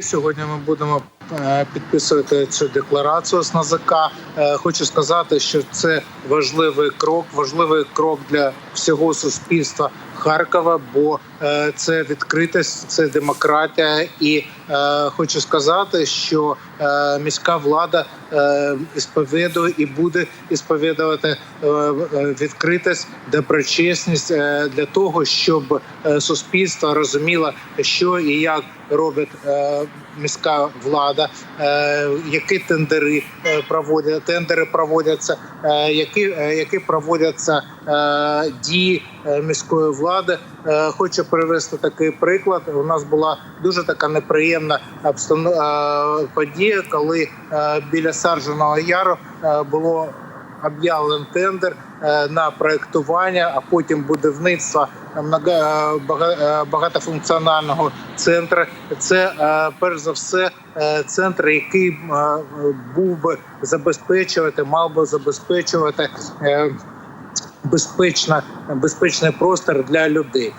Сьогодні ми будемо е, підписувати цю декларацію з НАЗК. Е, Хочу сказати, що це важливий крок, важливий крок для всього суспільства Харкова, бо е, це відкритість, це демократія. І е, хочу сказати, що е, міська влада ісповідує і буде ісповідувати відкритість, доброчесність для того, щоб суспільство розуміло, що і як робить міська влада, які тендери проводять тендери проводяться, які, які проводяться е, дії е, міської влади. Е, Хочу привести такий приклад. У нас була дуже така неприємна подія, коли біля Сарженого яру було об'явлений тендер на проектування, а потім будівництво багатофункціонального центру. Це перш за все центр, який був би забезпечувати, мав би забезпечувати. Безпечна, безпечний простір для людей,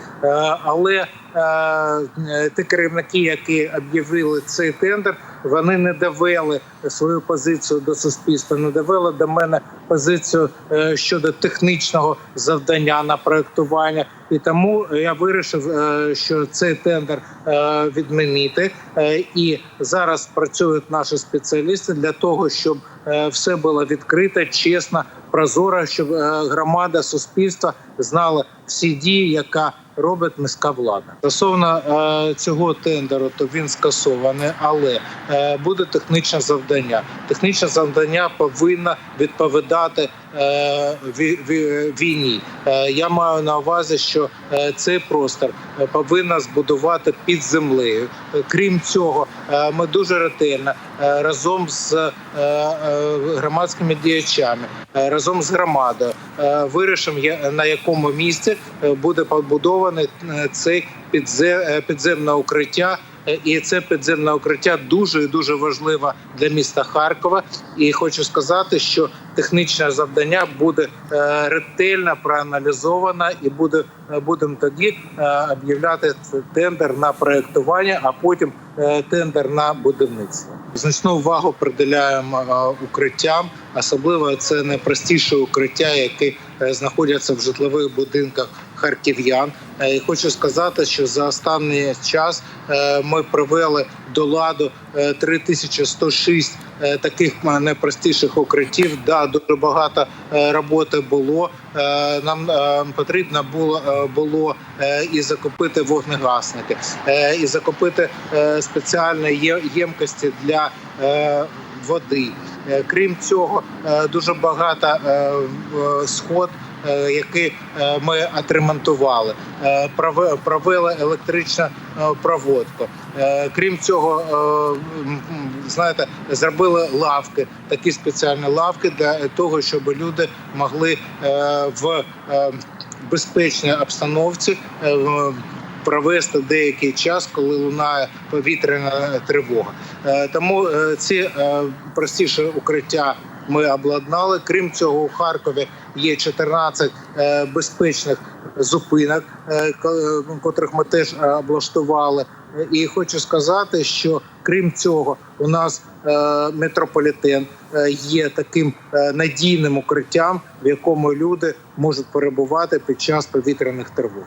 але е, ті керівники, які об'явили цей тендер, вони не довели свою позицію до суспільства, не довели до мене позицію е, щодо технічного завдання на проектування. І тому я вирішив, е, що цей тендер е, відмінити. Е, І зараз працюють наші спеціалісти для того, щоб е, все було відкрито, чесно, прозоро, щоб е, громада, суспільство знало всі дії, яка робить міська влада. Стосовно е, цього тендеру, то він скасований, але е, буде технічне завдання. Технічне завдання повинно відповідати ві- ві- війні. Е, я маю на увазі, що е, цей простір е, повинна збудувати під землею. Е, Крім цього, е, ми дуже ретельно е, разом з е, е, громадськими діячами, е, разом з громадою е, вирішимо, на якому місці е, буде побудований е, цей підзе- е, підземне укриття. Е, І це підземне укриття дуже і дуже важливо для міста Харкова. І хочу сказати, що технічне завдання буде е, ретельно проаналізовано, і буде е, будемо тоді об'являти тендер на проектування, а потім тендер на будівництво. Значну увагу приділяємо укриттям, особливо це найпростіше укриття, які е, знаходяться в житлових будинках харків'ян. Е, І хочу сказати, що за останній час е, ми привели до ладу е, 3106 е, таких е, найпростіших укриттів. Да, дуже багато е, роботи було. Е, Нам е, потрібно було е, було е, і закупити вогнегасники, е, і закупити е, спеціальні ємкості для е, води. Е, Крім цього, е, дуже багато е, сход. Які ми отремонтували, прове- провели електричну проводку. Крім цього, знаєте, зробили лавки, такі спеціальні лавки для того, щоб люди могли в безпечній обстановці провести деякий час, коли лунає повітряна тривога. Е, Тому е, ці е, простіші укриття. Ми обладнали. Крім цього, у Харкові є 14 е, безпечних зупинок, ко- котрих ми теж облаштували. І хочу сказати, що крім цього, у нас метрополітен є таким надійним укриттям, в якому люди можуть перебувати під час повітряних тривог.